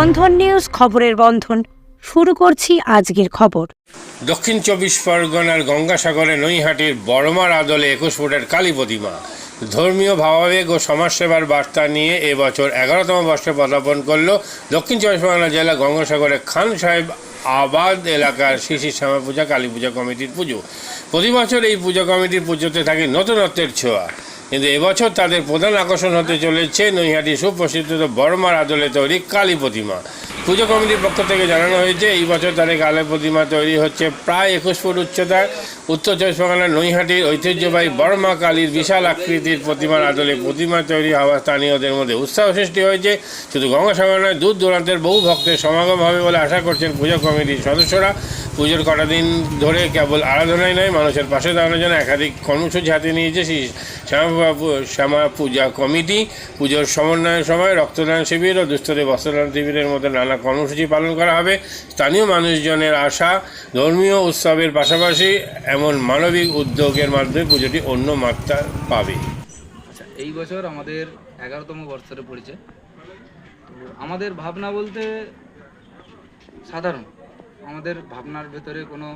বন্ধন news খবরের বন্ধন। শুরু করছি আজকের খবর। দক্ষিণ চব্বিশ পরগনার গঙ্গাসাগরে নৈহাটির বড়মার আদলে একুশ ফুটের কালী প্রতিমা। ধর্মীয় ভাবাবেগ ও সমাজসেবার বার্তা নিয়ে এবছর এগারোতম বর্ষে পদার্পণ করল দক্ষিণ চব্বিশ পরগনা জেলা গঙ্গাসাগরের খান সাহেব আবাদ এলাকার শিশির শ্যামা পূজা, কালী পূজা কমিটির পুজো। প্রতি বছর এই পুজো কমিটির পুজোতে থাকে নতুনত্বের ছোঁয়া। কিন্তু এবছর তাদের প্রধান আকর্ষণ হতে চলেছে নৈহাটি সুপ্রসিদ্ধ বর্মার আদলে তৈরি কালী প্রতিমা। পুজো কমিটির পক্ষ থেকে জানানো হয়েছে, এই বছর তাদের কালী প্রতিমা তৈরি হচ্ছে প্রায় একুশ ফুট উচ্চতার উত্তর চব্বিশ পরগনার নৈহাটির ঐতিহ্যবাহী বর্মা কালীর বিশাল আকৃতির প্রতিমার আদলে প্রতিমা তৈরি হওয়া স্থানীয়দের মধ্যে উৎসাহ সৃষ্টি হয়েছে। শুধু গঙ্গাসাগর নয়, দূর দূরান্তের বহু ভক্তের সমাগম হবে বলে আশা করছেন পুজো কমিটির সদস্যরা। পুজোর কটা দিন ধরে কেবল আরাধনায় নয়, মানুষের পাশে দাঁড়ানোর জন্য একাধিক কর্মসূচি হাতে নিয়েছে শ্রী শ্যামা পূজা কমিটি, পুজোর সমন্বয়ের সময় রক্তদান শিবির ও দুস্থদের বস্ত্রদান শিবিরের মতো নানা কর্মসূচি পালন করা হবে। স্থানীয় মানুষজনের আশা, ধর্মীয় উৎসবের পাশাপাশি এমন মানবিক উদ্যোগের মাধ্যমে পুজোটি অন্য মাত্রা পাবে। আচ্ছা এই বছর আমাদের এগারোতম বর্ষরে পড়েছে আমাদের ভাবনা বলতে সাধারণ। আমাদের ভাবনার ভেতরে কোনো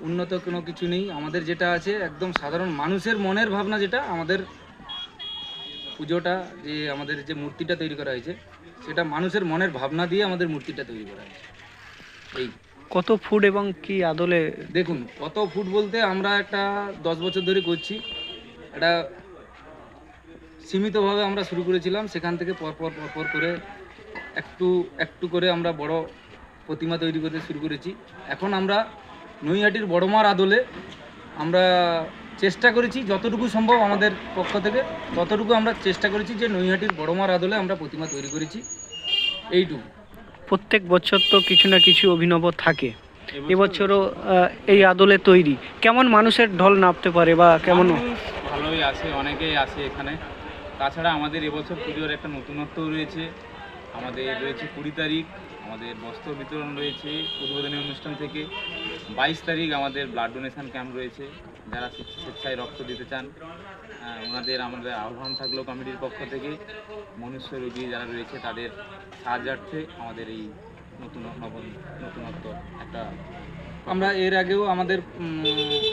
উন্নত কোনো কিছু নেই। আমাদের যেটা আছে একদম সাধারণ মানুষের মনের ভাবনা যেটা আমাদের পুজোটা যে আমাদের যে মূর্তিটা তৈরি করা হয়েছে সেটা মানুষের মনের ভাবনা দিয়ে আমাদের মূর্তিটা তৈরি করা হয়েছে। এই। কত ফুট এবং কি আদলে? দেখুন কত ফুট বলতে আমরা একটা দশ বছর ধরে করছি। এটা সীমিতভাবে আমরা শুরু করেছিলাম সেখান থেকে পরপর পরপর করে একটু একটু করে আমরা বড় প্রতিমা তৈরি করতে শুরু করেছি। এখন আমরা নৈহাটির বড়মার আদলে আমরা চেষ্টা করেছি যতটুকু সম্ভব আমাদের পক্ষ থেকে ততটুকু আমরা চেষ্টা করেছি যে নৈহাটির বড়মার আদলে আমরা প্রতিমা তৈরি করেছি। এইটুকু। প্রত্যেক বছর তো কিছু না কিছু অভিনব থাকে। এবছরও এই আদলে তৈরি। কেমন মানুষের ঢল নামতে পারে বা কেমন? ভালোই আসে অনেকেই আসে এখানে। তাছাড়া আমাদের এবছর পুজোর একটা নতুনত্ব রয়েছে। আমাদের রয়েছে কুড়ি তারিখ। আমাদের বস্ত্র বিতরণ রয়েছে। উদ্বোধনী অনুষ্ঠান থেকে বাইশ তারিখ আমাদের ব্লাড ডোনেশন ক্যাম্প রয়েছে। যারা স্বেচ্ছায় রক্ত দিতে চান ওনাদের আমাদের আহ্বান থাকল কমিটির পক্ষ থেকে। মনুষ্য রোগী যারা রয়েছে, তাদের সাহায্যার্থে আমাদের এই নতুন নতুনত্ব একটা আমরা এর আগেও আমাদের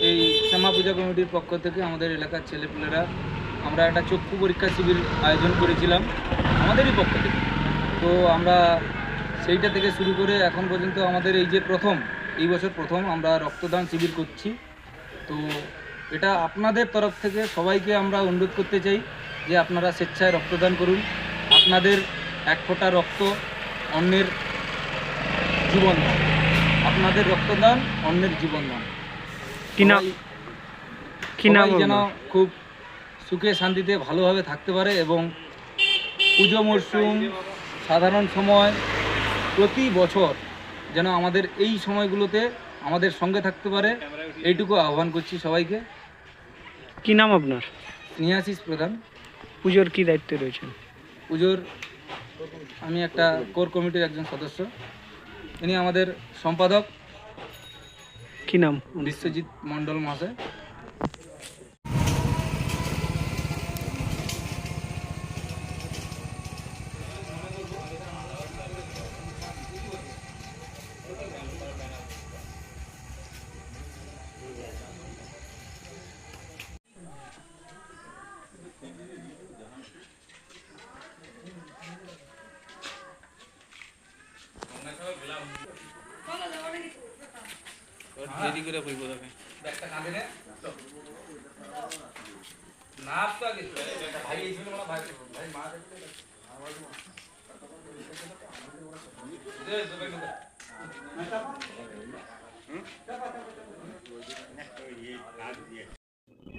এই শ্যামা পূজা কমিটির পক্ষ থেকে আমাদের এলাকার ছেলেপুলেরা আমরা একটা চক্ষু পরীক্ষা শিবির আয়োজন করেছিলাম আমাদেরই পক্ষ থেকে। তো আমরা সেইটা থেকে শুরু করে এখন পর্যন্ত আমাদের এই যে প্রথম এই বছর প্রথম আমরা রক্তদান শিবির করছি। তো এটা আপনাদের তরফ থেকে সবাইকে আমরা অনুরোধ করতে চাই যে আপনারা স্বেচ্ছায় রক্তদান করুন। আপনাদের এক ফোঁটা রক্ত অন্যের জীবন আপনাদের রক্তদান অন্যের জীবন দান। কি নাম? সবাই- কি নাম সবাই যেন খুব সুখে শান্তিতে ভালোভাবে থাকতে পারে এবং পুজো মরশুম সাধারণ সময় প্রতি বছর যেন আমাদের এই সময়গুলোতে আমাদের সঙ্গে থাকতে পারে এইটুকু আহ্বান করছি সবাইকে। কি নাম আপনার? স্নেহাশিস প্রধান। পুজোর কি দায়িত্বে রয়েছেন? পুজোর আমি একটা কোর কমিটির একজন সদস্য ইনি আমাদের সম্পাদক। কি নাম? বিশ্বজিৎ মণ্ডল মহাশয়। দেরি করে বইব তোকে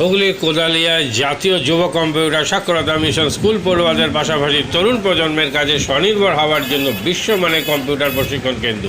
হুগলির কোদালিয়ায় জাতীয় যুব কম্পিউটার সাক্ষরতা মিশন স্কুল পড়ুয়াদের পাশাপাশি তরুণ প্রজন্মের কাজে স্বনির্ভর হওয়ার জন্য বিশ্বমানের কম্পিউটার প্রশিক্ষণ কেন্দ্র।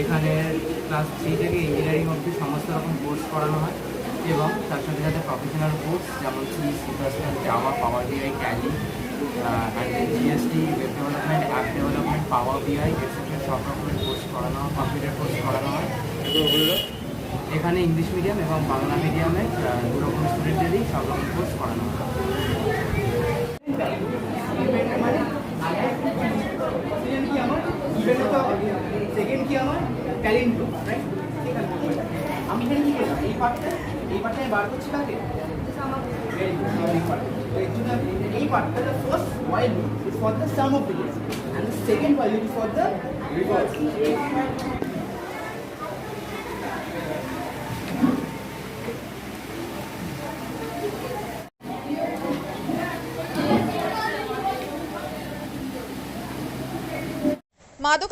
এখানে ক্লাস থ্রি থেকে ইঞ্জিনিয়ারিং অবধি সমস্ত রকম কোর্স করানো হয় এবং তার সাথে সাথে প্রফেশনাল কোর্স যেমন C C plus plus Java power BI and GST web development app development power BI extra সব রকমের কোর্স করানো হয় কম্পিউটার কোর্স করানো হয়। এখানে ইংলিশ মিডিয়াম এবং বাংলা মিডিয়ামে দু রকম স্টুডেন্টেরই সব রকম কোর্স করানো হয়। সেকেন্ড কি আমার ট্যালেন্ট আমি এখানে কি এই পার্টটা এই পার্টটা আমি বার করছি কাকে. এই পার্টটা while loop is for the sum of the digits and the while loop is